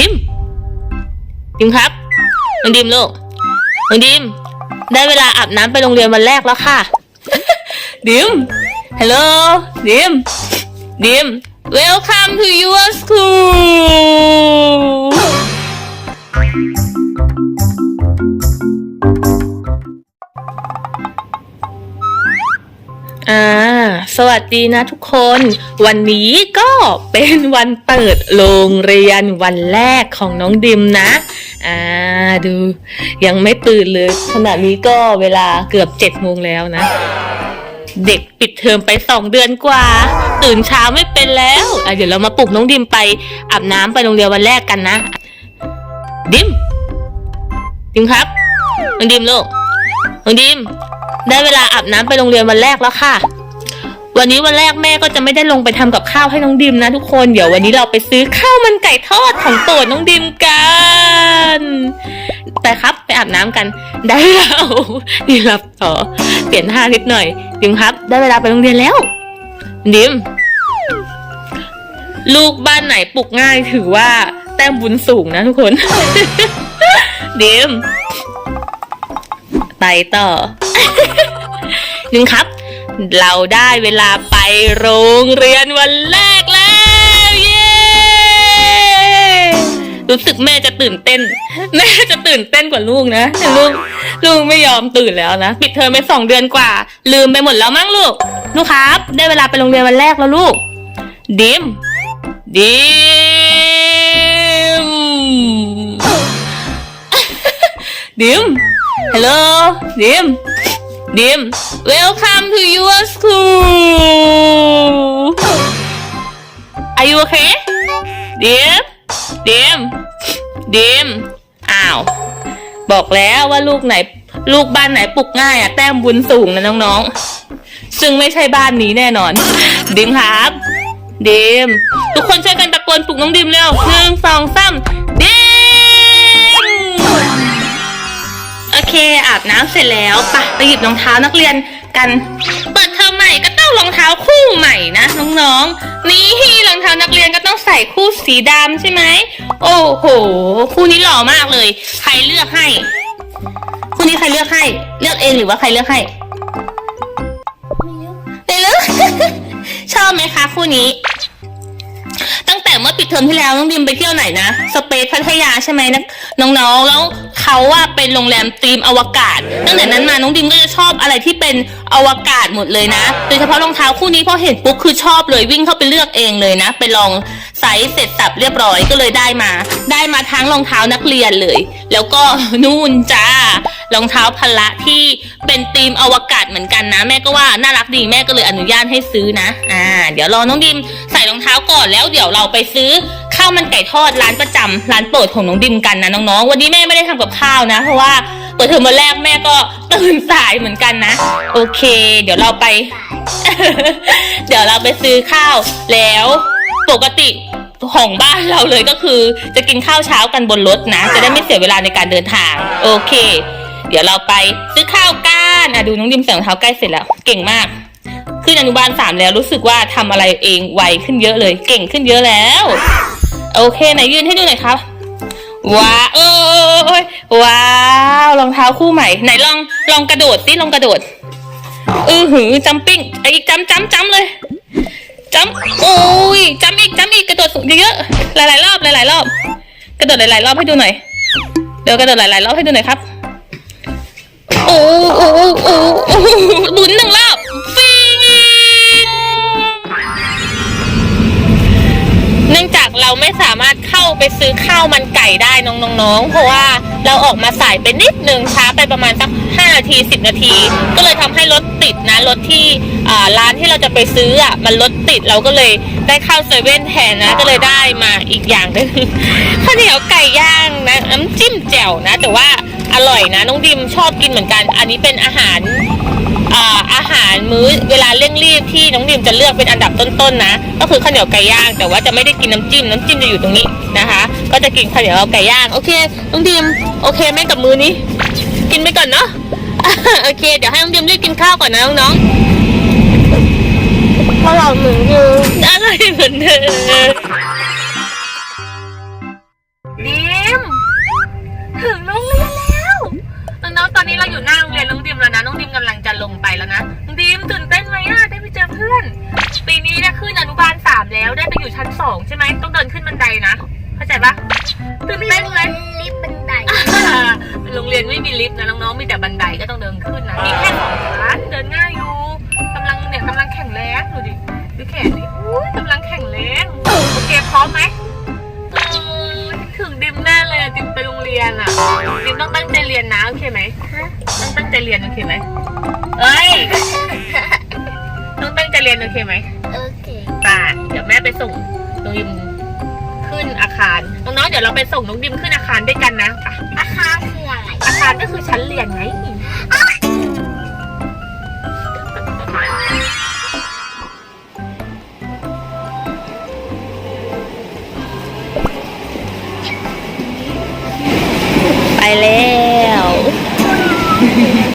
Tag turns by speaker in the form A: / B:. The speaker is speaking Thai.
A: ดิม ดิมครับน้องดิมลูกน้องดิม ได้เวลาอาบน้ำไปโรงเรียนวันแรกแล้วค่ะ ดิม ฮัลโหล ดิม ดิม welcome to your school อ่า สวัสดีนะทุกคน วันนี้ก็เป็นวันเปิดโรงเรียนวันแรกของน้องดิมนะ อ่าดูยังไม่ตื่นเลยขณะนี้ก็เวลาเกือบเจ็ดโมงแล้วนะ เด็กปิดเทอมไปสองเดือนกว่า ตื่นเช้าไม่เป็นแล้วอะเดี๋ยวเรามาปลุกน้องดิมไปอาบน้ำไปโรงเรียนวันแรกกันนะ ดิม ดิมครับน้องดิมลูกน้องดิมได้เวลาอาบน้ำไปโรงเรียนวันแรกแล้วค่ะ วันนี้วันแรกแม่ก็จะไม่ได้ลงไปทำกับข้าวให้น้องดิมนะทุกคน เดี๋ยววันนี้เราไปซื้อข้าวมันไก่ทอดของโปรดน้องดิมกันแต่ครับไปอาบน้ำกัน ได้แล้วนี่หลับต่อเปลี่ยนท่านิดหน่อย ดิมครับ ได้เวลาไปโรงเรียนแล้ว ดิม ลูกบ้านไหนปลุกง่ายถือว่าแต้มบุญสูงนะทุกคน ดิม ไปต่อหนึ่งครับ เราได้เวลาไปโรงเรียนวันแรกแล้วเย้รู้สึกแม่จะตื่นเต้น แม่จะตื่นเต้นกว่าลูกนะลูกลูกไม่ยอมตื่นแล้วนะปิดเทอมไปสองเดือนกว่า ลืมไปหมดแล้วมั้งลูกลูกครับ ได้เวลาไปโรงเรียนวันแรกแล้วลูก ดิม ดิม ดิมฮัลโหลดิม ดิม welcome to your school are you okay ดิมดิมดิมอ้าว บอกแล้วว่าลูกไหน ลูกบ้านไหนปลุกง่ายอะแต้มบุญสูงนะน้องๆ ซึ่งไม่ใช่บ้านนี้แน่นอน ดิมครับดิม ทุกคนช่วยกันตะโกนปลุกน้องดิมเร็วหนึ่งสองสามดิม อาบน้ำเสร็จแล้วปะไปหยิบรองเท้านักเรียนกัน เปิดเทอมใหม่ก็ต้องรองเท้าคู่ใหม่นะน้องๆ นี่รองเท้านักเรียนก็ต้องใส่คู่สีดำใช่ไหม โอ้โห คู่นี้หล่อมากเลย ใครเลือกให้ คู่นี้ใครเลือกให้ เลือกเองหรือว่าใครเลือกให้ไม่เลือกชอบไหมคะคู่นี้ ตั้งแต่เมื่อปิดเทอมที่แล้วน้องดิมไปเที่ยวไหนนะ สเปซพัทยาใช่ไหมนะน้องๆแล้ว เขาว่าเป็นโรงแรมธีมอวกาศ ตั้งแต่นั้นมาน้องดิมก็จะชอบอะไรที่เป็นอวกาศหมดเลยนะ โดยเฉพาะรองเท้าคู่นี้พอเห็นปุ๊บคือชอบเลยวิ่งเข้าไปเลือกเองเลยนะ ไปลองไซส์เสร็จสับเรียบร้อยก็เลยได้มา ได้มาทั้งรองเท้านักเรียนเลย แล้วก็นู่นจ้ารองเท้าพละที่เป็นธีมอวกาศเหมือนกันนะ แม่ก็ว่าน่ารักดีแม่ก็เลยอนุญาตให้ซื้อนะ อ่า เดี๋ยวรอน้องดิมใส่รองเท้าก่อนแล้วเดี๋ยวเราไปซื้อ ข้าวมันไก่ทอดร้านประจำร้านโปรดของน้องดิมกันนะน้องๆ วันนี้แม่ไม่ได้ทำกับข้าวนะ เพราะว่าเปิดเทอมวันแรกแม่ก็ตื่นสายเหมือนกันนะ โอเค เดี๋ยวเราไป เดี๋ยวเราไปซื้อข้าวแล้วปกติของบ้านเราเลยก็คือจะกินข้าวเช้ากันบนรถนะ จะได้ไม่เสียเวลาในการเดินทาง โอเค เดี๋ยวเราไปซื้อข้าวกันอะดูน้องดิมใส่รองเท้าใกล้เสร็จแล้ว เก่งมาก ขึ้นอนุบาลสามแล้วรู้สึกว่าทำอะไรเองไวขึ้นเยอะเลย เก่งขึ้นเยอะแล้ว โอเคไหนยืนให้ดูหน่อยครับ ว้าวเอ้ยว้าวรองเท้าคู่ใหม่ ไหนลองลองกระโดดสิลองกระโดดอือหือจัมปิ้งไอ้อีกจัมจัมจัมเลยจัมโอ้ยจัมอีกจัมอีกกระโดดสูงเยอะๆหลายๆรอบหลายๆรอบ กระโดดหลายๆรอบให้ดูหน่อยเดี๋ยวกระโดดหลายๆรอบให้ดูหน่อยครับโอ้โอ้โอ้โอ้โอ้หมุนหนึ่งรอบ เราไม่สามารถเข้าไปซื้อข้าวมันไก่ได้น้องๆ เพราะว่าเราออกมาสายไปนิดนึงช้าไปประมาณสักห้านาทีสิบนาที ก็เลยทำให้รถติดนะรถที่ร้านที่เราจะไปซื้ออะมันรถติดเราก็เลยได้ข้าวเซเว่นแทนนะก็เลยได้มาอีกอย่างหนึงข้าวเหนียวไก่ย่างนะน้ำจิ้มแจ่วนะ แต่ว่า อร่อยนะน้องดิมชอบกินเหมือนกัน อันนี้เป็นอาหารอ่าอาหารมื้อเวลาเร่งรีบที่น้องดิมจะเลือกเป็นอันดับต้นๆนะ ก็คือข้าวเหนียวไก่ย่าง แต่ว่าจะไม่ได้กินน้ำจิ้มน้ำจิ้มจะอยู่ตรงนี้นะคะ ก็จะกินข้าวเหนียวไก่ย่างโอเคน้องดิมโอเคไหมกับมื้อนี้ กินไปก่อนเนาะโอเค เดี๋ยวให้น้องดิมรีบกินข้าวก่อนนะน้องๆ
B: อร่อยเหมือนเดิม
A: อะไรเหมือนเดิม สองใช่ไหมต้องเดินขึ้นบันไดนะ เข้าใจปะตื่นเต้นไหม
B: ลิฟต์บันได
A: โรงเรียนไม่มีลิฟต์นะน้องๆมีแต่บันไดก็ต้องเดินขึ้นนะมีแค่สองชั้นเดินง่ายอยู่กำลังเนี่ยกำลังแข็งแรงดูดิดูแขนดิอุ้ยกำลังแข็งแรงโอเคพร้อมไหมเออถึงดิมแน่เลยอะดิมไปโรงเรียนอะดิมต้องตั้งใจเรียนนะโอเคไหมต้องตั้งใจเรียนโอเคไหมเอ้ยต้องตั้งใจเรียนโอเคไหม
B: โอเค
A: ป่าเดี๋ยวแม่ไปส่ง น้องดิมขึ้นอาคารน้องๆเดี๋ยวเราไปส่งน้องดิมขึ้นอาคารด้วยกันนะไป
B: อาคารคืออะไร
A: อาคารก็คือชั้นเรียนไง